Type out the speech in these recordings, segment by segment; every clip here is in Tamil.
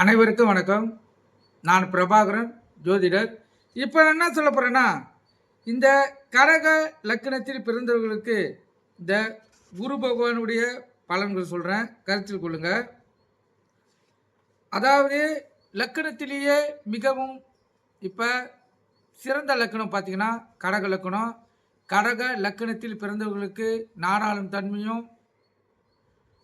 அனைவருக்கும் வணக்கம். நான் பிரபாகரன் ஜோதிடர். இப்போ நான் என்ன சொல்ல போகிறேன்னா இந்த கரக லக்கணத்தில் பிறந்தவர்களுக்கு இந்த குரு பகவானுடைய பலன்கள் சொல்கிறேன் கருத்தில் கொள்ளுங்க. அதாவது லக்கணத்திலேயே மிகவும் இப்போ சிறந்த லக்கணம் பார்த்தீங்கன்னா கடக லக்கணம் கடக லக்கணத்தில் பிறந்தவர்களுக்கு நாடாளும் தன்மையும்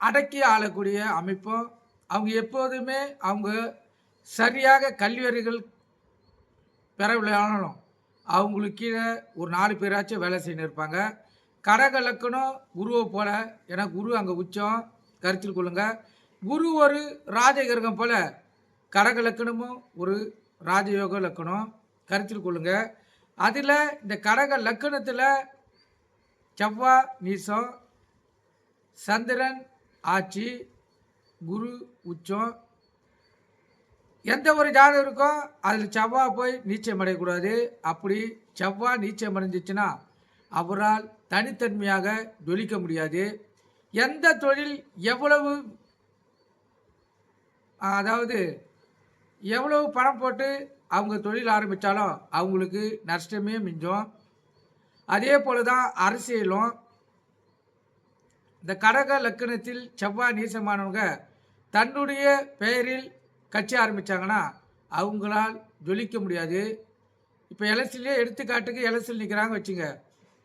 அடக்கி ஆளக்கூடிய அமைப்பும் அவங்க எப்போதுமே அவங்க சரியாக கல்வியறிகள் பெறவில்லையானாலும் அவங்களுக்கு கீழே ஒரு நாலு பேராச்சும் வேலை செய்யணும் இருப்பாங்க. கடக லக்கணம் குருவை போல ஏன்னா குரு அங்கே உச்சம் கருத்தில் கொள்ளுங்க. குரு ஒரு ராஜகிரகம் போல கடக லக்கணமும் ஒரு ராஜயோக லக்கணம் கருத்தில் கொள்ளுங்க. அதில் இந்த கடக லக்கணத்தில் செவ்வாய் நீசம் சந்திரன் ஆட்சி குரு உச்சம். எந்த ஒரு ஜாதகம் இருக்கோ அதில் செவ்வாய் போய் நீச்சம் அடையக்கூடாது. அப்படி செவ்வாய் நீச்சம் அடைஞ்சிச்சுன்னா அவரால் தனித்தன்மையாக ஜொலிக்க முடியாது. எந்த தொழில் எவ்வளவு அதாவது எவ்வளவு பணம் போட்டு அவங்க தொழில் ஆரம்பித்தாலும் அவங்களுக்கு நஷ்டமே மிஞ்சும். அதே போல தான் அரசியலும். இந்த கடக லக்கணத்தில் செவ்வாய் நீசமானவங்க தன்னுடைய பெயரில் கட்சி ஆரம்பித்தாங்கன்னா அவங்களால் ஜொலிக்க முடியாது. இப்போ எலெக்ஷன்லேயே எடுத்துக்காட்டுக்கு எலெக்ஷன் நிற்கிறாங்க வச்சுங்க.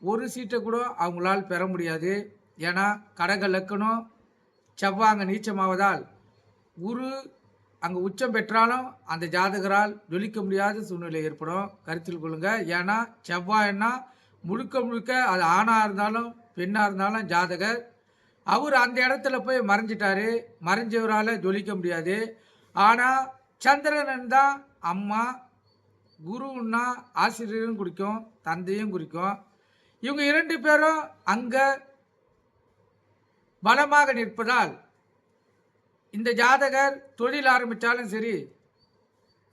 ஒரு சீட்டை கூட அவங்களால் பெற முடியாது. ஏன்னா கடக லக்கணம் செவ்வாங்க அங்கே நீச்சமாவதால் குரு அங்கே உச்சம் பெற்றாலும் அந்த ஜாதகரால் ஜொலிக்க முடியாத சூழ்நிலை ஏற்படும். கருத்தில் கொள்ளுங்க. ஏன்னா செவ்வாய்னா முழுக்க முழுக்க அது ஆணாக இருந்தாலும் பெண்ணாக இருந்தாலும் ஜாதகர் அவர் அந்த இடத்துல போய் மறைஞ்சிட்டாரு. மறைஞ்சவரால் ஜொலிக்க முடியாது. ஆனால் சந்திரன் தான் அம்மா குருன்னா ஆசிரியரும் குறிக்கும் தந்தையும் குறிக்கும். இவங்க இரண்டு பேரும் அங்கே பலமாக நிற்பதால் இந்த ஜாதகர் தொழில் ஆரம்பித்தாலும் சரி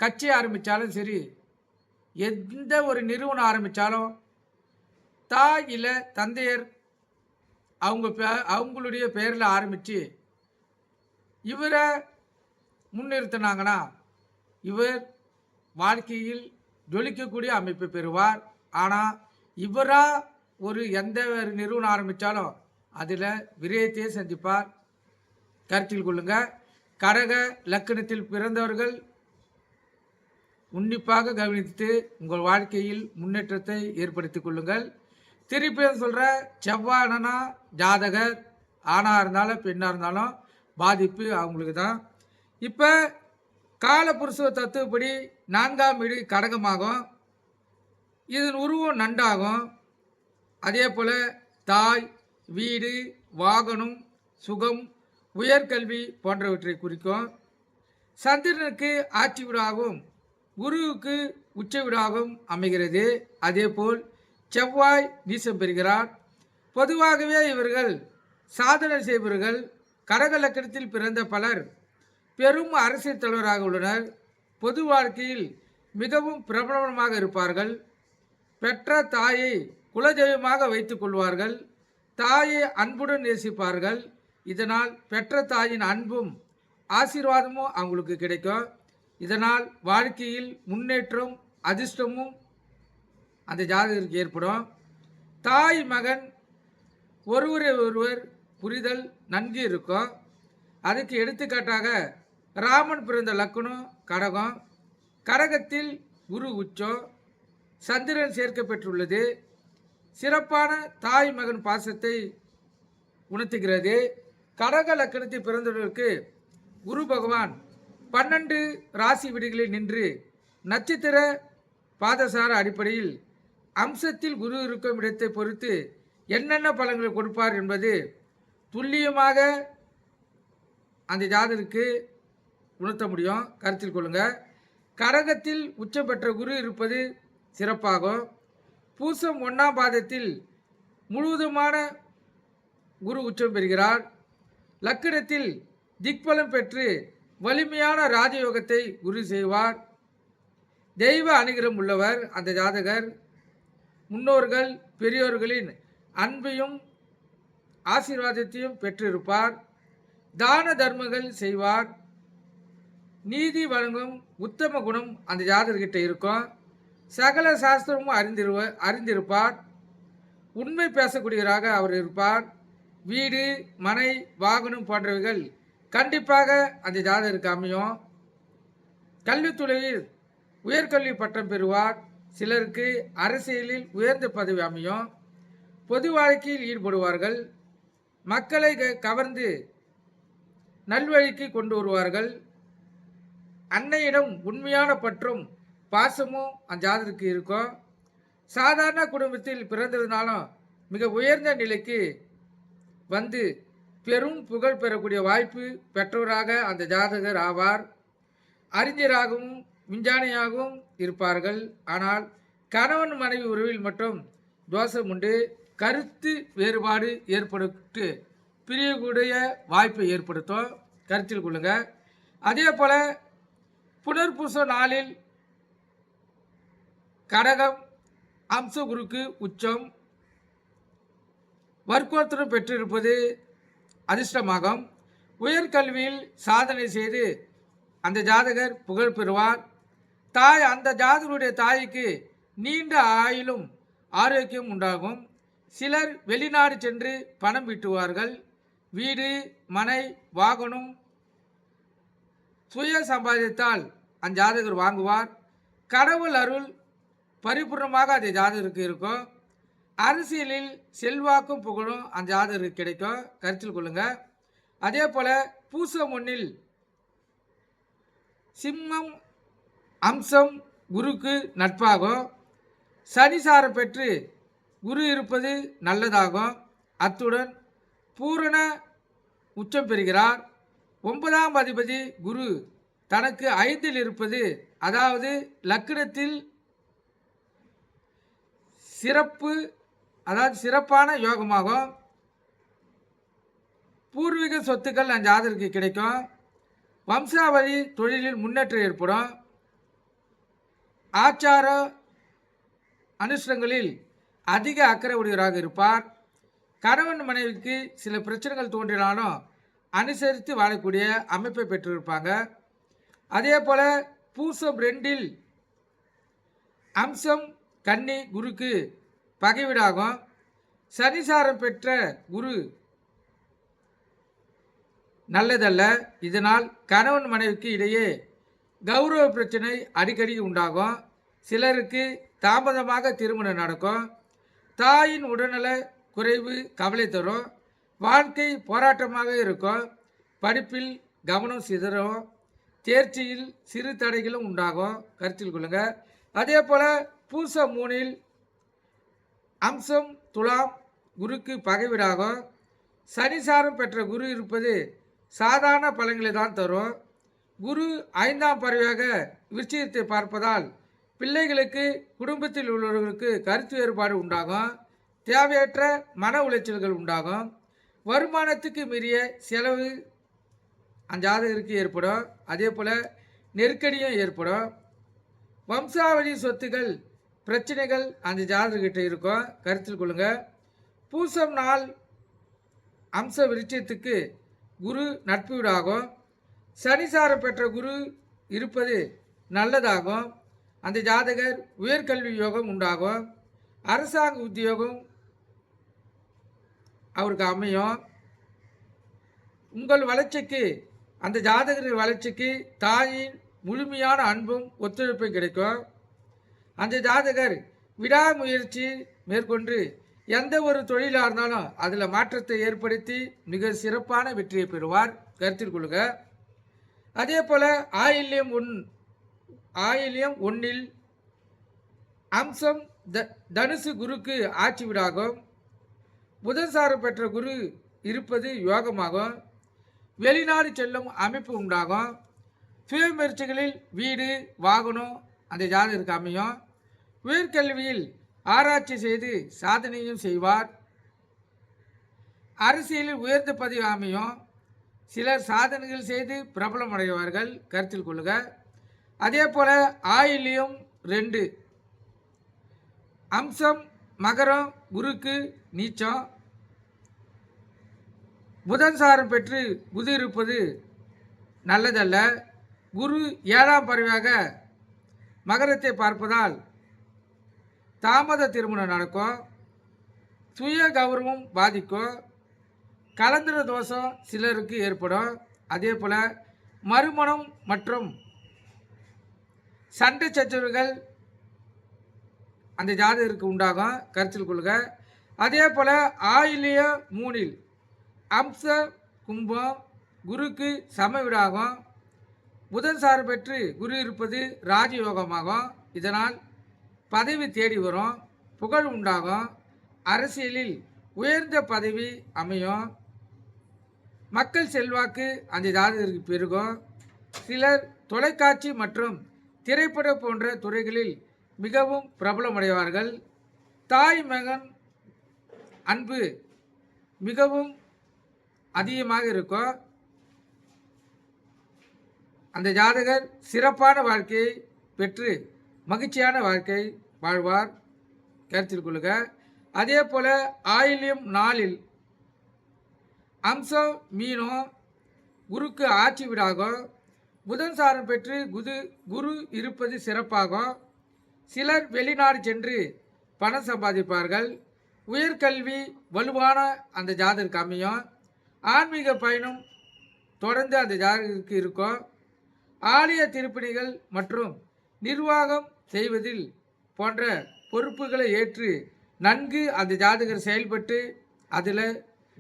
கட்சி ஆரம்பித்தாலும் சரி எந்த ஒரு நிறுவனம் ஆரம்பித்தாலும் தாய் இல்லை தந்தையர் அவங்க பே- அவங்களுடைய பெயரில் ஆரம்பித்து இவரை முன்னிறுத்தினாங்கன்னா இவர் வாழ்க்கையில் ஜொலிக்கக்கூடிய அமைப்பை பெறுவார். ஆனால் இவராக ஒரு எந்த ஒரு நிறுவனம் ஆரம்பித்தாலும் அதில் விரயத்தையே சந்திப்பார். கருத்தில் கொள்ளுங்க. கடக லக்கணத்தில் பிறந்தவர்கள் உன்னிப்பாக கவனித்து உங்கள் வாழ்க்கையில் முன்னேற்றத்தை ஏற்படுத்திக் கொள்ளுங்கள். திருப்பியும் சொல்கிற செவ்வானனா ஜாதகர் ஆணாக இருந்தாலும் பெண்ணாக இருந்தாலும் பாதிப்பு அவங்களுக்கு தான். இப்போ காலப்புருஷ தத்துவப்படி நான்காம் வீடு கடகமாகும். இதன் உருவம் நண்டாகும். அதே போல் தாய் வீடு வாகனம் சுகம் உயர்கல்வி போன்றவற்றை குறிக்கும். சந்திரனுக்கு ஆட்சி வீடாகவும் குருவுக்கு உச்ச வீடாகவும் அமைகிறது. அதேபோல் செவ்வாய் நீசம் பெறுகிறார். பொதுவாகவே இவர்கள் சாதனை செய்பவர்கள் கடக லக்கணத்தில் பிறந்த பலர் பெரும் அரசியல் தலைவராக உள்ளனர். பொது வாழ்க்கையில் மிகவும் பிரபலமாக இருப்பார்கள். பெற்ற தாயை குலதெய்வமாக வைத்துக் கொள்வார்கள். தாயை அன்புடன் நேசிப்பார்கள். இதனால் பெற்ற தாயின் அன்பும் ஆசீர்வாதமும் அவங்களுக்கு கிடைக்கும். இதனால் வாழ்க்கையில் முன்னேற்றம் அதிர்ஷ்டமும் அந்த ஜாதகருக்கு ஏற்படும். தாய் மகன் ஒருவரை ஒருவர் புரிதல் நன்கு இருக்கும். அதுக்கு எடுத்துக்காட்டாக ராமன் பிறந்த லக்குனம் கடகம். கடகத்தில் குரு உச்சம். சந்திரன் சேர்க்கப்பெற்றுள்ளது சிறப்பான தாய் மகன் பாசத்தை உணர்த்துகிறது. கடக லக்கணத்தில் பிறந்தவர்களுக்கு குரு பகவான் பன்னெண்டு ராசி விடுகளில் நின்று நட்சத்திர பாதசார அடிப்படையில் அம்சத்தில் குரு இருக்கும் இடத்தை பொறுத்து என்னென்ன பலன்களை கொடுப்பார் என்பது துல்லியமாக அந்த ஜாதகருக்கு உணர்த்த முடியும். கருத்தில் கொள்ளுங்கள் கரகத்தில் உச்சம் பெற்ற குரு இருப்பது சிறப்பாகும். பூசம் ஒன்றாம் பாதத்தில் முழுவதுமான குரு உச்சம் பெறுகிறார். லக்கணத்தில் திக்பலம் பெற்று வலிமையான ராஜயோகத்தை குரு செய்வார். தெய்வ அனுகிரம் உள்ளவர் அந்த ஜாதகர். முன்னோர்கள் பெரியோர்களின் அன்பையும் ஆசீர்வாதத்தையும் பெற்றிருப்பார். தான தர்மங்கள் செய்வார். நீதி வழங்கும் உத்தம குணம் அந்த ஜாதகர்கிட்ட இருக்கும். சகல சாஸ்திரமும் அறிந்திருவ அறிந்திருப்பார். உண்மை பேசக்கூடியவராக அவர் இருப்பார். வீடு மனை வாகனம் போன்றவைகள் கண்டிப்பாக அந்த ஜாதகருக்கு அமையும். கல்வித்துறையில் உயர்கல்வி பட்டம் பெறுவார். சிலருக்கு அரசியலில் உயர்ந்த பதவி அமையும். பொது வாழ்க்கையில் ஈடுபடுவார்கள். மக்களை க- கவர்ந்து நல்வழிக்கு கொண்டு வருவார்கள். அன்னையிடம் உண்மையான பற்றும் பாசமும் அந்த ஜாதகருக்கு இருக்கும். சாதாரண குடும்பத்தில் பிறந்ததுனாலும் மிக உயர்ந்த நிலைக்கு வந்து பெரும் புகழ் பெறக்கூடிய வாய்ப்பு பெற்றவராக அந்த ஜாதகர் ஆவார். அறிஞராகவும் விஞ்ஞானியாகவும் இருப்பார்கள். ஆனால் கணவன் மனைவி உறவில் மட்டும் தோஷம் உண்டு. கருத்து வேறுபாடு ஏற்படுத்து பிரியக்கூடிய வாய்ப்பை ஏற்படுத்தும். கருத்தில் கொள்ளுங்க. அதே போல் புனர்பூச நாளில் கடகம் அம்சகுருக்கு உச்சம் வர்க்கோத்தரம் பெற்றிருப்பது அதிர்ஷ்டமாகும். உயர்கல்வியில் சாதனை செய்து அந்த ஜாதகர் புகழ் பெறுவார். தாய் அந்த ஜாதகருடைய தாய்க்கு நீண்ட ஆயிலும் ஆரோக்கியம் உண்டாகும். சிலர் வெளிநாடு சென்று பணம் விட்டுவார்கள். வீடு மனை வாகனம் சுய சம்பாதித்தால் அந்த ஜாதகர் வாங்குவார். கடவுள் அருள் பரிபூர்ணமாக அந்த ஜாதகருக்கு இருக்கும். அரசியலில் செல்வாக்கும் புகழும் அந்த ஜாதகருக்கு கிடைக்கும். கருத்தில் கொள்ளுங்க. அதே போல் பூசம் ஒன்றில் சிம்மம் அம்சம் குருக்கு நட்பாகும். சனிசாரம் பெற்று குரு இருப்பது நல்லதாகும். அத்துடன் பூரண உச்சம் பெறுகிறார். ஒன்பதாம் அதிபதி குரு தனக்கு ஐந்தில் இருப்பது அதாவது லக்னத்தில் சிறப்பு அதாவது சிறப்பான யோகமாகும். பூர்வீக சொத்துக்கள் அந்த ஜாதகருக்கு கிடைக்கும். வம்சாவளி தொழிலில் முன்னேற்றம் ஏற்படும். ஆச்சார அனுஷ்டங்களில் அதிக அக்கறை உடையவராக இருப்பார். கணவன் மனைவிக்கு சில பிரச்சனைகள் தோன்றினாலும் அனுசரித்து வாழக்கூடிய அமைப்பை பெற்றிருப்பாங்க. அதே போல் பூசம் ரெண்டில் அம்சம் கன்னி குருக்கு பகைவிடாகும். சனிசாரம் பெற்ற குரு நல்லதல்ல. இதனால் கணவன் மனைவிக்கு இடையே கௌரவ பிரச்சனை அடிக்கடி உண்டாகும். சிலருக்கு தாமதமாக திருமணம் நடக்கும். தாயின் உடல்நல குறைவு கவலை தரும். வாழ்க்கை போராட்டமாக இருக்கும். படிப்பில் கவனம் சிதறும். தேர்ச்சியில் சிறு தடைகளும் உண்டாகும். கருத்தில் கொள்ளுங்கள் அதே போல் பூச மூணில் அம்சம் துலாம் குருக்கு பகைவிடாகும். சனிசாரம் பெற்ற குரு இருப்பது சாதாரண பலன்களை தான் தரும். குரு ஐந்தாம் பறவையாக விருச்சிகத்தை பார்ப்பதால் பிள்ளைகளுக்கு குடும்பத்தில் உள்ளவர்களுக்கு கருத்து வேறுபாடு உண்டாகும். தேவையற்ற மன உளைச்சல்கள் உண்டாகும். வருமானத்துக்கு மீறிய செலவு அந்த ஜாதகருக்கு ஏற்படும். அதே போல் நெருக்கடியும் ஏற்படும். வம்சாவளி சொத்துகள் பிரச்சனைகள் அந்த ஜாதகர்கிட்ட இருக்கும். கருத்தில் கொள்ளுங்க. பூசம் நாள் அம்ச விருட்சத்துக்கு குரு நட்பு வீடாகும். சனிசாரம் பெற்ற குரு இருப்பது நல்லதாகும். அந்த ஜாதகர் உயர்கல்வி யோகம் உண்டாகும். அரசாங்க உத்தியோகம் அவருக்கு அமையும். உங்கள் வளர்ச்சிக்கு அந்த ஜாதகரின் வளர்ச்சிக்கு தாயின் முழுமையான அன்பும் ஒத்துழைப்பும் கிடைக்கும். அந்த ஜாதகர் விடாமுயற்சி மேற்கொண்டு எந்த ஒரு தொழிலாக இருந்தாலும் அதில் மாற்றத்தை ஏற்படுத்தி மிக சிறப்பான வெற்றியை பெறுவார். கருத்தில் கொள்ளுங்கள் அதே போல் ஆயில்யம் ஒன் ஆயில்யம் ஒன்றில் அம்சம் த தனுசு குருக்கு ஆட்சி வீடாகும். புதன்சாரம் பெற்ற குரு இருப்பது யோகமாகும். வெளிநாடு செல்லும் அமைப்பு உண்டாகும். சுய முயற்சிகளில் வீடு வாகனம் அந்த ஜாதகருக்கு அமையும். உயர்கல்வியில் ஆராய்ச்சி செய்து சாதனையும் செய்வார். அரசியலில் உயர்ந்த பதவி அமையும். சிலர் சாதனைகள் செய்து பிரபலம் அடைவார்கள் கருத்தில் கொள்ளுக. அதே போல் ஆயில்யம் ரெண்டு. அம்சம் மகரம் குருக்கு நீச்சம். புதன் சாரம் பெற்று புது இருப்பது நல்லதல்ல. குரு ஏழாம் பறவையாக மகரத்தை பார்ப்பதால் தாமத திருமணம் நடக்கும். சுய கௌரவம் பாதிக்கும். கலந்திர தோஷம் சிலருக்கு ஏற்படும். அதே போல் மறுமணம் மற்றும் சண்டை சச்சரவுகள் அந்த ஜாதகருக்கு உண்டாகும். கருத்தில் கொள்க. அதே போல் ஆயிலிய மூணில் அம்ச கும்பம் குருக்கு சம வீடாகும் புதன் சார் பெற்று குரு இருப்பது ராஜயோகமாகும். இதனால் பதவி தேடி வரும். புகழ் உண்டாகும். அரசியலில் உயர்ந்த பதவி அமையும். மக்கள் செல்வாக்கு அந்த ஜாதகருக்கு பெருகும். சிலர் தொலைக்காட்சி மற்றும் திரைப்பட போன்ற துறைகளில் மிகவும் பிரபலமடைவார்கள் தாய் மகன் அன்பு மிகவும் அதிகமாக இருக்கும். அந்த ஜாதகர் சிறப்பான வாழ்க்கையை பெற்று மகிழ்ச்சியான வாழ்க்கை வாழ்வார். கருத்தில் கொள்ளுக அதே போல் ஆயில்யம் நாளில் அம்சம் மீனம் குருக்கு ஆட்சி வீடாகும். புதன் சாரம் பெற்று குது குரு இருப்பது சிறப்பாகும். சிலர் வெளிநாடு சென்று பணம் சம்பாதிப்பார்கள். உயர்கல்வி வலுவான அந்த ஜாதகருக்கு அமையும். ஆன்மீக பயணம் தொடர்ந்து அந்த ஜாதகருக்கு இருக்கும். ஆலய திருப்பணிகள் மற்றும் நிர்வாகம் செய்வதில் போன்ற பொறுப்புகளை ஏற்று நன்கு அந்த ஜாதகர் செயல்பட்டு அதில்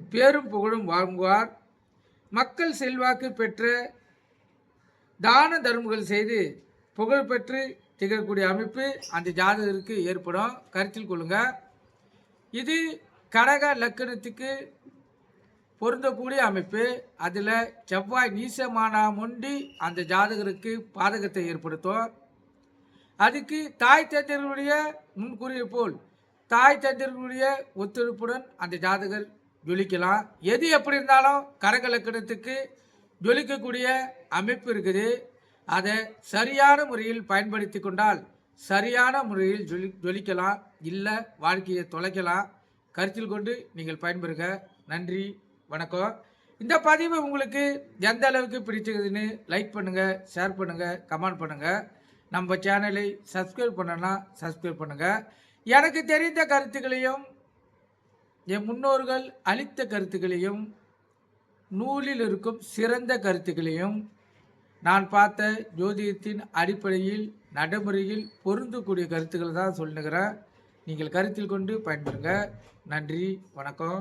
பேரும் புகழும் வாங்குவார் மக்கள் செல்வாக்கு பெற்ற தான தர்மங்கள் செய்து புகழ் பெற்று திகழக்கூடிய அமைப்பு அந்த ஜாதகருக்கு ஏற்படும். கருத்தில் கொள்ளுங்க. இது கடக லக்கணத்துக்கு பொருந்தக்கூடிய அமைப்பு. அதில் செவ்வாய் நீசமானா முண்டி அந்த ஜாதகருக்கு பாதகத்தை ஏற்படுத்தும். அதுக்கு தாய் தந்தையர்களுடைய முன்கூறிய போல் தாய் தந்தையர்களுடைய ஒத்துழைப்புடன் அந்த ஜாதகர் ஜொலிக்கலாம். எது எப்படி இருந்தாலும் கரகலக்கணத்துக்கு ஜொலிக்கக்கூடிய அமைப்பு இருக்குது. அதை சரியான முறையில் பயன்படுத்தி கொண்டால் சரியான முறையில் ஜொலி ஜொலிக்கலாம். இல்லை வாழ்க்கையை தொலைக்கலாம். கருத்தில் கொண்டு நீங்கள் பயன்பெறுக. நன்றி வணக்கம். இந்த பதிவு உங்களுக்கு எந்த அளவுக்கு பிடிச்சிருக்குதுன்னு லைக் பண்ணுங்கள் ஷேர் பண்ணுங்கள் கமெண்ட் பண்ணுங்கள் நம்ம சேனலை சப்ஸ்கிரைப் பண்ணனா சப்ஸ்கிரைப் பண்ணுங்கள் எனக்கு தெரிந்த கருத்துக்களையும் என் முன்னோர்கள் அளித்த கருத்துக்களையும் நூலில் இருக்கும் சிறந்த கருத்துக்களையும் நான் பார்த்த ஜோதிடத்தின் அடிப்படையில் நடைமுறையில் பொருந்தக்கூடிய கருத்துக்களை தான் சொல்லுகிறேன். நீங்கள் கருத்தில் கொண்டு பயன்பெறுங்க. நன்றி வணக்கம்.